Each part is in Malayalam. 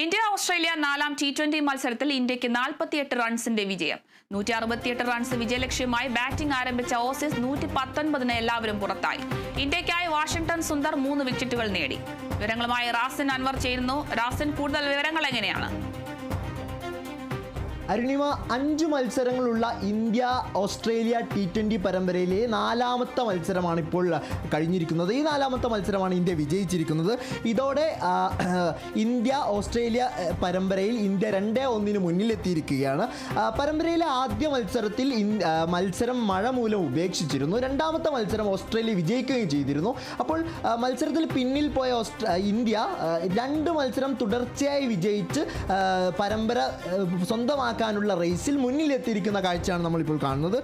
ഇന്ത്യ ഓസ്ട്രേലിയ നാലാം ടി ട്വന്റി മത്സരത്തിൽ ഇന്ത്യയ്ക്ക് നാൽപ്പത്തിയെട്ട് റൺസിന്റെ വിജയം. നൂറ്റി അറുപത്തിയെട്ട് റൺസ് വിജയലക്ഷ്യമായി ബാറ്റിംഗ് ആരംഭിച്ച ഓസീസ് നൂറ്റി പത്തൊൻപതിന് എല്ലാവരും പുറത്തായി. ഇന്ത്യക്കായി വാഷിംഗ്ടൺ സുന്ദർ മൂന്ന് വിക്കറ്റുകൾ നേടി. വിവരങ്ങളുമായി റാസിൻ അൻവർ ചേരുന്നു. റാസിൻ കൂടുതൽ വിവരങ്ങൾ എങ്ങനെയാണ്? അരുണിമ അഞ്ച് മത്സരങ്ങളുള്ള ഇന്ത്യ ഓസ്ട്രേലിയ ടി ട്വന്റി പരമ്പരയിലെ നാലാമത്തെ മത്സരമാണ് ഇപ്പോൾ കഴിഞ്ഞിരിക്കുന്നത്. ഈ നാലാമത്തെ മത്സരമാണ് ഇന്ത്യ വിജയിച്ചിരിക്കുന്നത്. ഇതോടെ ഇന്ത്യ ഓസ്ട്രേലിയ പരമ്പരയിൽ ഇന്ത്യ രണ്ടേ ഒന്നിന് മുന്നിലെത്തിയിരിക്കുകയാണ്. പരമ്പരയിലെ ആദ്യ മത്സരത്തിൽ മത്സരം മഴ മൂലം ഉപേക്ഷിച്ചിരുന്നു. രണ്ടാമത്തെ മത്സരം ഓസ്ട്രേലിയ വിജയിക്കുകയും ചെയ്തിരുന്നു. അപ്പോൾ മത്സരത്തിൽ പിന്നിൽ പോയ ഇന്ത്യ രണ്ട് മത്സരം തുടർച്ചയായി വിജയിച്ച് പരമ്പര ആ, സ്വന്തമാക്കാനുള്ള റേസിൽ മുന്നിലെത്തിയിരിക്കുന്ന കാഴ്ചയാണ് നമ്മളിപ്പോൾ കാണുന്നത്.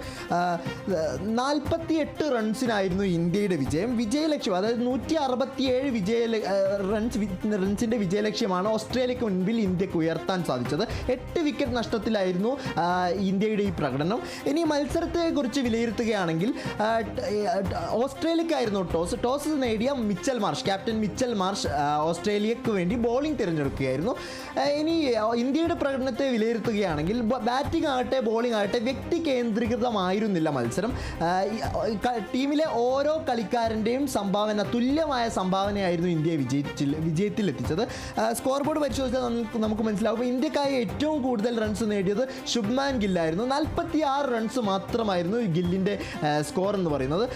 നാൽപ്പത്തി എട്ട് റൺസിനായിരുന്നു ഇന്ത്യയുടെ വിജയം. വിജയലക്ഷ്യം അതായത് നൂറ്റി അറുപത്തിയേഴ് വിജയ റൺസ് റൺസിന്റെ വിജയലക്ഷ്യമാണ് ഓസ്ട്രേലിയക്ക് മുൻപിൽ ഇന്ത്യയ്ക്ക് ഉയർത്താൻ സാധിച്ചത്. എട്ട് വിക്കറ്റ് നഷ്ടത്തിലായിരുന്നു ഇന്ത്യയുടെ ഈ പ്രകടനം. ഇനി മത്സരത്തെക്കുറിച്ച് വിലയിരുത്തുകയാണെങ്കിൽ ഓസ്ട്രേലിയക്കായിരുന്നു ടോസ്. ടോസ് നേടിയ Mitchell Marsh captain Mitchell Marsh ഓസ്ട്രേലിയക്ക് വേണ്ടി ബോളിംഗ് തിരഞ്ഞെടുക്കുകയായിരുന്നു. ഇനി ഇന്ത്യയുടെ പ്രകടനത്തെ വിലയിരുത്തുകയാണെങ്കിൽ ബ- ബാറ്റിംഗ് ആകട്ടെ ബോളിംഗ് ആകട്ടെ വ്യക്തി കേന്ദ്രീകൃതമായിരുന്നില്ല മത്സരം. ടീമിലെ ഓരോ കളിക്കാരന്റെയും സംഭാവന തുല്യമായ സംഭാവനയായിരുന്നു ഇന്ത്യയെ വിജയിച്ചിൽ വിജയത്തിലെത്തിച്ചത്. സ്കോർ ബോർഡ് പരിശോധിച്ചാൽ നമുക്ക് മനസ്സിലാവും. ഇന്ത്യക്കായി ഏറ്റവും കൂടുതൽ റൺസ് നേടിയത് ശുഭ്മാൻ ഗില്ലായിരുന്നു. നാൽപ്പത്തി ആറ് റൺസ് മാത്രമായിരുന്നു ഗില്ലിന്റെ സ്കോർ എന്ന് പറയുന്നത്.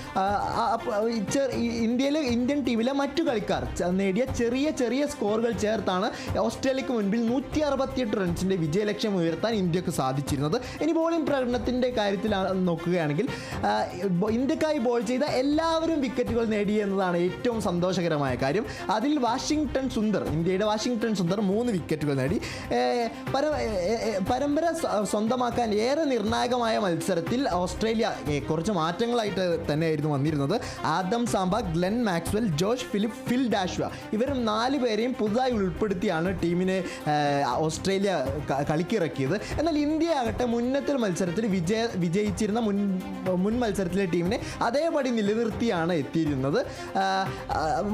ഇന്ത്യയിലെ ഇന്ത്യൻ ടീമിലെ മറ്റു കളിക്കാർ നേടിയ ചെറിയ ചെറിയ സ്കോറുകൾ ചേർത്താണ് ഓസ്ട്രേലിയക്ക് മുൻപിൽ നൂറ്റി അറുപത്തിയെട്ട് റൺസിന്റെ വിജയലക്ഷ്യം ഉയർത്താൻ ഇന്ത്യയ്ക്ക് സാധിച്ചിരുന്നത്. ഇനി ബോളിംഗ് പ്രകടനത്തിന്റെ കാര്യത്തിൽ നോക്കുകയാണെങ്കിൽ ഇന്ത്യക്കായി ബോൾ ചെയ്ത എല്ലാവരും വിക്കറ്റുകൾ നേടി എന്നതാണ് ഏറ്റവും സന്തോഷകരമായ കാര്യം. അതിൽ വാഷിങ്ടൺ സുന്ദർ ഇന്ത്യയുടെ വാഷിങ്ടൺ സുന്ദർ മൂന്ന് വിക്കറ്റുകൾ നേടി. പരമ്പര സ്വന്തമാക്കാൻ ഏറെ നിർണായകമായ മത്സരത്തിൽ ഓസ്ട്രേലിയ കുറച്ച് മാറ്റങ്ങളായിട്ട് തന്നെയായിരുന്നു വന്നിരുന്നത്. Adam Zampa Glenn Maxwell Josh Philippe Phil ഡാഷ്വ ഇവരും നാല് പേരെയും പുതുതായി ഉൾപ്പെടുത്തിയാണ് ടീമിനെ ഓസ്ട്രേലിയ കളിക്കിറക്കിയത്. എന്നാൽ ഇന്ത്യ ആകട്ടെ മുന്നത്തെ മത്സരത്തിൽ വിജയ വിജയിച്ചിരുന്ന മുൻ മുൻ മത്സരത്തിലെ ടീമിനെ അതേപടി നിലനിർത്തിയാണ് എത്തിയിരുന്നത്.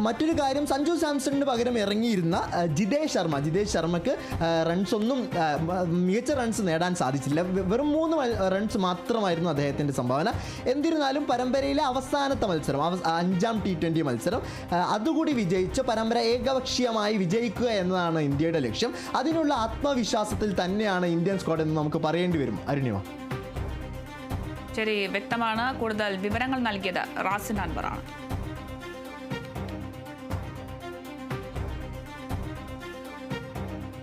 മറ്റൊരു കാര്യം സഞ്ജു സാംസണിന് പകരം ഇറങ്ങിയിരുന്ന ജിതേഷ് ശർമ്മ. ജിതേഷ് ശർമ്മക്ക് റൺസ് ഒന്നും മികച്ച റൺസ് നേടാൻ സാധിച്ചില്ല. വെറും മൂന്ന് റൺസ് മാത്രമായിരുന്നു അദ്ദേഹത്തിന്റെ സംഭാവന. എന്നിരുന്നാലും പരമ്പരയിലെ അവസാനത്തെ മത്സരം അഞ്ചാം ടി ട്വന്റി മത്സരം അതുകൂടി വിജയിച്ച് പരമ്പര ഏകപക്ഷീയമായി വിജയിക്കുക എന്നതാണ് ഇന്ത്യയുടെ ലക്ഷ്യം. അതിനുള്ള ആത്മവിശ്വാസത്തിൽ തന്നെയാണ് ഇന്ത്യൻ സ്ക്വാഡ് എന്ന് നമുക്ക് പറയേണ്ടി വരും. അരുണിമ ശരി വ്യക്തമാണ്. കൂടുതൽ വിവരങ്ങൾ നൽകിയത് റാസിൻ അൻവറാണ്.